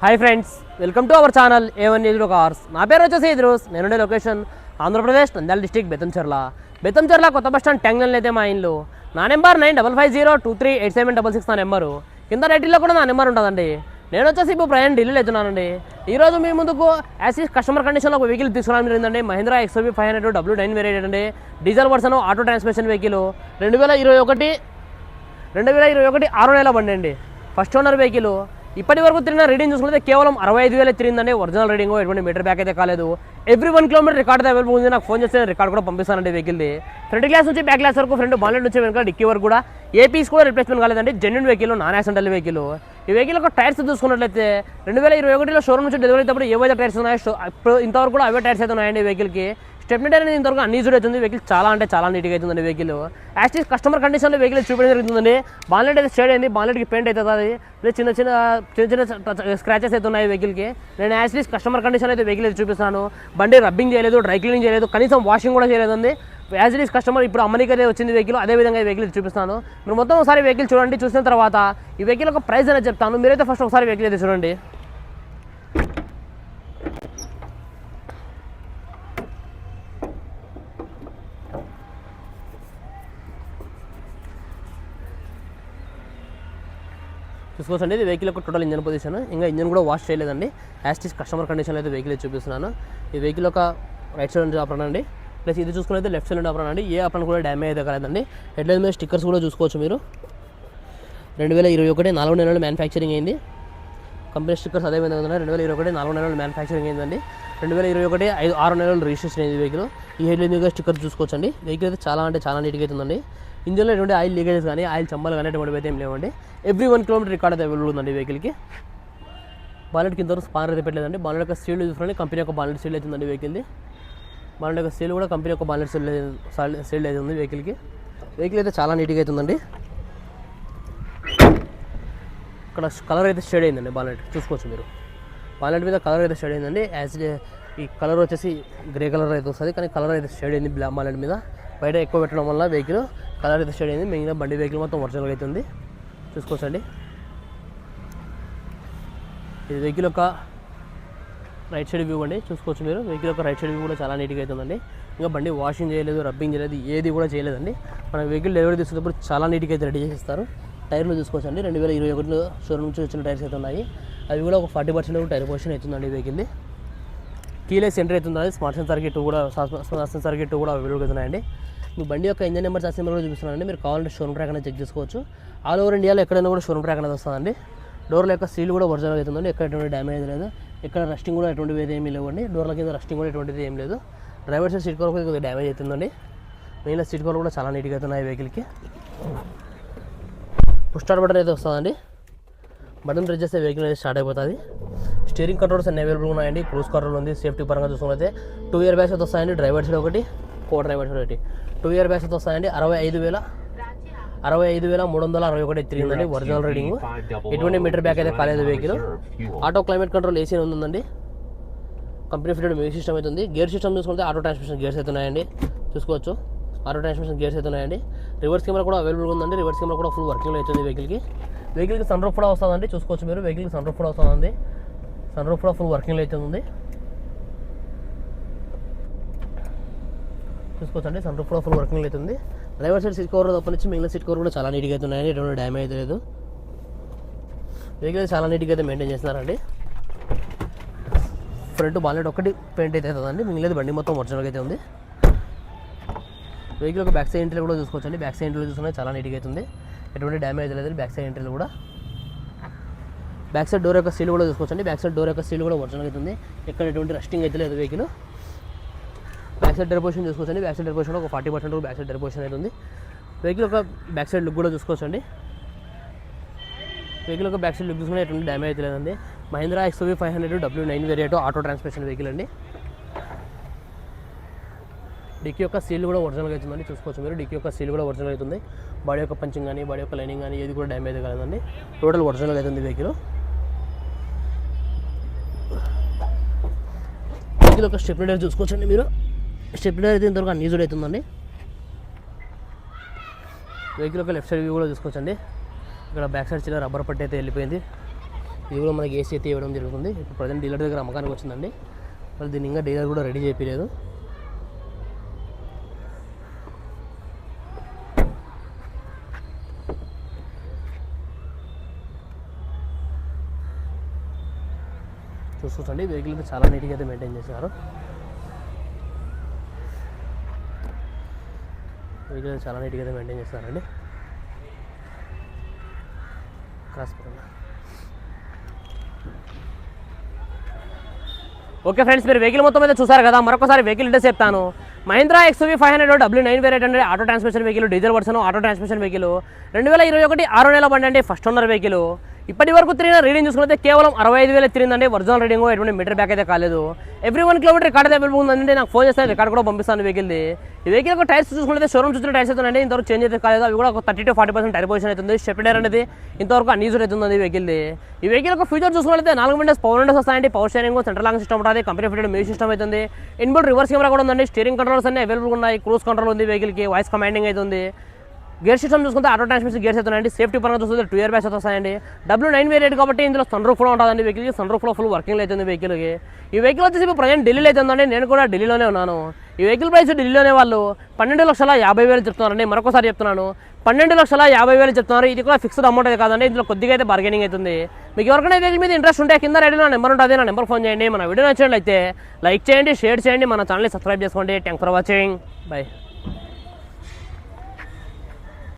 Hi friends welcome to our channel A ఎదురు cars నా పేరు వచ్చేసి ఎదురుస్ నేనుండే లొకేషన్ ఆంధ్రప్రదేశ్ నంద్యాల డిస్టిక్ బెతంచెర్ల బెతంచెర్ల కొత్త బస్ స్టాండ్ ట్యాంగ్లన్ అయితే మా ఇల్లు. నా number nine double five zero two three eight seven double six నా నెంబరు కింద రైటిల్లో కూడా నా నెంబర్ ఉంటుందండి. నేను వచ్చేసి ఇప్పుడు ప్రయాణం ఢిల్లీలో వెళ్తున్నానండి ఈ రోజు మీ ముందుకు యాసిస్ కస్టమర్ కండిషన్లో ఒక వెహికల్ తీసుకురావడం జరిగిందండి. Mahindra XUV five hundred W nine variant అండి. Diesel version auto transmission vehicle రెండు వేల ఇరవై ఒకటి రెండు వేల ఇరవై ఒకటి ఆరో నెల బండి అండి. ఫస్ట్ ఓనర్ వెహికల్ ఇప్పటి వరకు తిరిగిన రీడింగ్ చూసుకుంటే కేవలం అరవై ఐదు వేలే తిరిగిందండి. ఒరిజినల్ రీడింగ్ ఎటువంటి మీటర్ బ్యాక్ అయితే కాలేదు. Every one kilometre record available ఉంది. నాకు ఫోన్ చేస్తే రికార్డ్ కూడా పంపిస్తానండి వెహికల్ది. ఫ్రంట్ గ్లాస్ నుంచి బ్యాక్ గ్లాస్ వరకు ఫ్రంట్ బాలెట్ నుంచి వెనక డిక్కీ వరకు కూడా ఏ పీస్ కూడా రిప్లేస్మెంట్ కాలేదండి. Genuine vehicle non accidental vehicle ఈ వెహికల్ యొక్క టైర్స్ చూసుకున్నట్లయితే రెండు వేల ఇరవై ఒకటిలో షోరూమ్ నుంచి డెలివరీ అయినప్పుడు ఏవైతే టైర్స్ ఉన్నాయో ఇప్పుడు ఇంతవరకు కూడా అవే టైర్స్ అయితే ఉన్నాయండి వెహికల్కి. స్టెప్నీ టైర్ అనేది ఇంతవరకు అన్ని అవుతుంది వెహికల్ చాలా అంటే చాలా నీట్గా అవుతుందండి వెహికల్ యాక్చువల్ కస్టమర్ కండిషన్లో వెహికల్ చూపించడం జరుగుతుందండి. బాన్లెట్ అయితే షేడ్ అయింది. బాన్లెట్కి పెయింట్ అవుతుంది. ప్లస్ చిన్న చిన్న చిన్న చిన్న స్క్రాచెస్ అయితే ఉన్నాయి వెహికల్కి నేను యాక్చువల్లీ కస్టమర్ కండిషన్ అయితే వెహికల్ అయితే చూపిస్తాను బండి రబ్బింగ్ చేయలేదు డ్రై క్లీనింగ్ చేయలేదు. కనీసం వాషింగ్ కూడా చేయలేదండి. యాజ్ ఇట్ ఈస్ కస్టమర్ ఇప్పుడు అమ్మనికి అయితే వచ్చింది వెహికల్ అదే విధంగా ఈ వెహికల్ చూపిస్తాను మీరు మొత్తం ఒకసారి వెహికల్ చూడండి చూసిన తర్వాత ఈ వెహికల్ ఒక ప్రైస్ అనేది చెప్తాను. మీరైతే ఫస్ట్ ఒకసారి వెహికల్ అయితే చూడండి. చూసుకోవచ్చండి ఇది వెహికల్ యొక్క టోటల్ ఇంజన్ పొజిషన్ ఇంకా ఇంజన్ కూడా వాష్ చేయలేదండి. యాస్టిస్ కస్టమర్ కండిషన్లో అయితే వెహికల్ చూపిస్తున్నాను. ఈ వెహికల్ ఒక రైట్ సైడ్ నుంచి ఆపరణ ప్లస్ ఇది చూసుకున్నైతే లెఫ్ట్ సైడ్ నుండి అండి. ఏ ఆపరణ కూడా డ్యామేజ్ అయితే కాలేదండి. హెడ్లైన్ మీద స్టిక్కర్స్ కూడా చూసుకోవచ్చు మీరు. రెండు వేల ఇరవై ఒకటి నాలుగు నెలలు మ్యానుఫ్యాక్చరింగ్ అయింది. కంపెనీ స్టిక్కర్స్ అదే విధంగా రెండు వేల ఇరవై ఒకటి నాలుగు నెలలు మ్యానుఫ్యాక్చరింగ్ అయిందండి. రెండు వేల ఇరవై ఒకటి ఐదు ఆరు నెలలు రిజిస్ట్రేషన్ అయింది వెహికల్ ఈ హెడ్లైన్ మీద స్టిక్కర్ చూసుకోవచ్చండి. వెహికల్ అయితే చాలా అంటే చాలా నీట్గా అవుతుందండి ఇందులో ఎటువంటి ఆయిల్ లీకేజెస్ కానీ ఆయిల్ చమ్మలు కానీ ఎటువంటి అయితే ఏం లేవండి. ఎవ్రీ వన్ కిలోమీటర్ రికార్డ్ అయితే అవైలబుల్ ఉందండి వెహికల్కి బాలెట్ కింద స్పానర్ అయితే పెట్టలేదండి. బాలెట్ యొక్క సీల్ చూసుకోండి కంపెనీ యొక్క బాలెట్ సీల్ అవుతుందండి వెహికల్ది మన యొక్క సీల్ కూడా కంపెనీ యొక్క బాలెట్ సీల్ సీల్ ఉంది వెహికల్కి వెహికల్ అయితే చాలా నీట్గా అవుతుందండి ఇక్కడ కలర్ అయితే షేడ్ అయిందండి బాలెట్ చూసుకోవచ్చు మీరు. బాలెట్ మీద కలర్ అయితే షేడ్ అయిందండి. యాజ్ ఈ కలర్ వచ్చేసి గ్రే కలర్ అయితే వస్తుంది. కానీ కలర్ అయితే షేడ్ అయింది బ్లాక్ బాలెట్ మీద. బయట ఎక్కువ పెట్టడం వల్ల వెహికల్ కలర్ అయితే షేడ్ అయింది. మిగిలిన బండి వెహికల్ మొత్తం ఒరిజినల్ అవుతుంది చూసుకోవచ్చండి. ఇది వెహికల్ యొక్క రైట్ సైడ్ వ్యూ అండి. చూసుకోవచ్చు మీరు. వెహికల్ యొక్క రైట్ సైడ్ వ్యూ కూడా చాలా నీట్గా అవుతుందండి ఇంకా బండి వాషింగ్ చేయలేదు రబ్బింగ్ చేయలేదు ఏది కూడా చేయలేదండి. మన వెహికల్ డెలివరీ తీసుకున్నప్పుడు చాలా నీట్గా అయితే రెడీ చేసేస్తారు. టైర్లు చూసుకోవచ్చండి. రెండు వేల ఇరవై ఒకటిలో షోరూమ్ నుంచి వచ్చిన టైర్స్ అయితే ఉన్నాయి. అవి కూడా ఒక ఫార్టీ పర్సెంట్ టైర్ పొజిషన్ అవుతుందండి వెహికల్ది. కీలెస్ సెంటర్ అవుతుంది స్మార్ట్ సెన్సార్ కిట్ కూడా స్మార్ట్ సెన్సార్ కిట్ కూడా అవైలబుల్ అవుతున్నాయండి మీ బండి యొక్క ఇంజన్ నెంబర్ చార్జ్ నెంబర్ కూడా చూపిస్తున్నానండి. మీరు కావాలంటే షోరూమ్ ట్రాక్ అనేది చెక్ చేసుకోవచ్చు. ఆల్ ఓవర్ ఇండియాలో ఎక్కడైనా కూడా షోరూమ్ ట్రాక్ అనేది వస్తుందండి. డోర్ల యొక్క సీల్ కూడా ఒరిజినల్ అవుతుందండి. ఎక్కడ డ్యామేజ్ లేదు. ఇక్కడ రస్టింగ్ కూడా ఎటువంటివి ఏమీ లేవండి. డోర్ల కింద రస్టింగ్ కూడా ఎటువంటిది ఏం లేదు. డ్రైవర్ సైడ్ సీట్ కవర్ కొద్దిగా డ్యామేజ్ అవుతుందండి. మెయిన్గా సీట్ కవర్ కూడా చాలా నీట్గా అవుతున్నాయి వెహికల్కి. పుష్ స్టార్ట్ బటన్ అయితే వస్తుందండి. బటన్ ప్రెస్ చేస్తే వెహికల్ అయితే స్టార్ట్ అయిపోతుంది. స్టీరింగ్ కంట్రోల్స్ అన్ని అవైలబుల్ ఉన్నాయండి. క్రూజ్ కంట్రోల్ ఉంది. సేఫ్టీ పరంగా చూసుకున్నైతే టూ ఇయర్ బ్యాగ్స్ అయితే వస్తాయండి. డ్రైవర్ సైడ్ ఒకటి కో డ్రైవర్ సైడ్ ఒకటి. టూ ఇయర్ బ్యాగ్స్ అయితే వస్తాయండి. అరవై ఐదు వేల అరవై ఐదు వేల మూడు వందల అరవై ఒకటి తిరిగిందండి ఒరిజినల్ రీడింగ్. ఎటువంటి మీటర్ బ్యాక్ అయితే కాలేదు vehicle auto climate control AC ఉందండి. కంపెనీ ఫిటెడ్ మ్యూజిక్ సిస్టమ్ అవుతుంది. గేర్ సిస్టమ్ చూసుకుంటే ఆటో ట్రాన్స్మిషన్ గేర్స్ అయితే ఉన్నాయండి. చూసుకోవచ్చు. ఆటో ట్రాన్స్మిషన్ గేర్స్ అయితే ఉన్నాయండి. రివర్స్ కెమెరా కూడా అవైలబుల్ ఉందండి. రివర్స్ కెమెరా కూడా ఫుల్ వర్కింగ్లో అవుతుంది వెహికల్కి వెహికల్కి సన్ రూఫ్ కూడా వస్తుందండి. చూసుకోవచ్చు మీరు. వెహికల్కి సన్ రూఫ్ కూడా వస్తుందండి. సన్ రూఫ్ కూడా ఫుల్ వర్కింగ్లో అయితే ఉంది. చూసుకోవచ్చండి. సన్ రూఫ్ కూడా ఫుల్ వర్కింగ్ అవుతుంది డ్రైవర్ సైడ్ సీట్ కవర్ తప్ప నుంచి మిగిలిన సీట్ కవర్ కూడా చాలా నీట్గా అయితే ఉన్నాయండి. ఎటువంటి డ్యామేజ్ అయితే లేదు. వెహికల్ చాలా నీట్గా అయితే మెయింటైన్ చేస్తున్నారండి. ఫ్రంట్ బాలెట్ ఒకటి పెయింట్ అయితే అవుతుందండి. మిగిలినది బండి మొత్తం ఒరిజినల్గా అయితే ఉంది. వెహికల్ ఒక బ్యాక్ సైడ్ ఎంట్రీలు కూడా చూసుకోవచ్చండి. బ్యాక్ సైడ్ ఎంట్రీలు చూసుకున్నా చాలా నీట్గా అవుతుంది ఎటువంటి డ్యామేజ్ లేదు బ్యాక్ సైడ్ ఎంట్రీలు కూడా. బ్యాక్ సైడ్ డోర్ యొక్క సీల్ కూడా చూసుకోవచ్చండి. బ్యాక్ సైడ్ డోర్ యొక్క సీల్ కూడా ఒరిజినల్ అవుతుంది ఎక్కడ ఎటువంటి రస్టింగ్ అయితే లేదు వెహికల్. బ్యాక్ సైడ్ డెరిపోషన్ చూసుకోవచ్చండి. బ్యాక్ సైడ్ డెరిపోషన్ ఒక ఫార్టీ పర్సెంట్ బ్యాక్ సైడ్ డెరిపోషన్ అయితే ఉంది. వెహికల్ ఒక బ్యాక్ సైడ్ లుక్ కూడా చూసుకోవచ్చండి. వెహికల్ ఒక బ్యాక్ సైడ్ లుక్ చూసుకుని ఎటువంటి డ్యామేజ్ అయితే లేదండి. Mahindra XUV five hundred W nine variant auto transmission vehicle అండి. డిక్కీ యొక్క సీల్ కూడా ఒరిజినల్గా అవుతుందండి చూసుకోవచ్చు మీరు. డిక్కీ యొక్క సీల్ కూడా ఒరిజినల్ అవుతుంది బాడీ యొక్క పంచింగ్ కానీ బాడీ యొక్క లైనింగ్ కానీ ఏది కూడా డ్యామేజ్ కాలేదండి. టోటల్ ఒరిజినల్ అవుతుంది వెహికల్ వెహికల్ ఒక స్టెప్ డైర్ చూసుకోవచ్చండి మీరు. స్టెప్లర్ అయితే ఇంతవరకు అన్యూజుడ్ అవుతుందండి. వెహికల్ యొక్క లెఫ్ట్ సైడ్ వ్యూ కూడా చూసుకోవచ్చండి. ఇక్కడ బ్యాక్ సైడ్ చిన్న రబ్బర్ పట్టి అయితే వెళ్ళిపోయింది. ఇది కూడా మనకి ఏసీ అయితే ఇవ్వడం జరుగుతుంది. ఇప్పుడు ప్రజెంట్ డీలర్ దగ్గర అమ్మకానికి వచ్చిందండి. మరి దీన్ని ఇంకా డీలర్ కూడా రెడీ చేయలేదు చూసుకోండి వెహికల్ అయితే చాలా నీట్గా అయితే మెయింటైన్ చేశారు. వెహికల్ చాలా నీట్గా అయితే మెయింటైన్ చేస్తారండి. క్రాస్ ఓకే ఫ్రెండ్స్ మీరు వెహికల్ మొత్తం అయితే చూసారు కదా మరొకసారి వెహికల్ ఇంటే చెప్తాను. Mahindra XUV five hundred W nine variant hundred auto transmission vehicle diesel version auto transmission vehicle రెండు వేల ఇరవై ఒకటి ఆరో నెల బండి అండి ఫస్ట్ ఓనర్ వెహికల్ ఇప్పటి వరకు తిరిగిన రీడింగ్ చూసుకుంటే కేవలం అరవై ఐదు వేలు తిరిగిందండి. ఒరిజినల్ రీడింగ్ ఎటువంటి మీటర్ బ్యాక్ అయితే కాలేదు. Every one kilometre record available ఉందంటే నాకు ఫోన్ చేస్తే రికార్డ్ కూడా పంపిస్తాను వెహికల్ది ఈ వెహికల్ టైర్స్ చూసుకుంటే షోరూమ్ చూసిన టైర్స్ అయితే ఇంతవరకు చేంజ్ అయితే కాలేదు. అవి కూడా ఒక thirty to forty percent tyre position అవుతుంది స్టెప్ టైర్ అనేది ఇంతవరకు అన్యూజ్డ్ అవుతుంది ఈ వెహికల్ది ఈ వెహికల్ యొక్క ఫ్యూచర్ చూసుకుంటే నాలుగు విండోస్ పవర్ విండోస్ వస్తాయండి. Power steering central lock system ఉంటుంది. కంపెనీ ఫిటెడ్ మ్యూజిక్ సిస్టమ్ అవుతుంది ఇన్బుల్ రివర్స్ కెమెరా కూడా ఉందండి. స్టీరింగ్ కంట్రోల్స్ అన్ని అవైలబుల్ ఉన్నాయి. క్రూజ్ కంట్రోల్ ఉంది వెహికల్కి వాయిస్ కమాండింగ్ అవుతుంది గేర్ సిస్టమ్ చూసుకుంటే ఆటో ట్రాన్స్మిషన్ గేర్స్ అవుతున్నాయండి సేఫ్టీ పరంగా చూసుకుంటే టూ ఇయర్ బ్యాచ్ వస్తాయండి. డబ్ల్యూ నైన్ వేరియట్ కాబట్టి ఇందులో సన్ రూఫ్ కూడా ఉంటుందండి వెహికల్కి సన్ రూఫ్లో ఫుల్ వర్కింగ్ అవుతుంది వెహికల్కి ఈ వెహికల్ వచ్చేసి ప్రజెంట్ ఢిల్లీలో అవుతుందండి నేను కూడా ఢిల్లీలోనే ఉన్నాను. ఈ వెహికల్ ప్రైస్ ఢిల్లీలోనే వాళ్ళు పన్నెండు లక్షల యాభై వేలు చెప్తున్నారండి. మరొకసారి చెప్తున్నాను. పన్నెండు లక్షల యాభై వేలు చెప్తున్నారు. ఇది కూడా ఫిక్స్డ్ అమౌంట్ అయితే కాదండి. ఇందులో కొద్దిగా అయితే బార్గెనింగ్ అవుతుంది. మీకు ఎవరికైనా వెహికల్ మీద ఇంట్రెస్ట్ ఉంటే కింద రెడీ నా నెంబర్ ఉంటుంది. నా నెంబర్ ఫోన్ చేయండి. మన వీడియో నచ్చినట్లయితే లైక్ చేయండి షేర్ చేయండి. మన ఛానల్ని సబ్స్క్రైబ్ చేసుకోండి. Thank for watching bye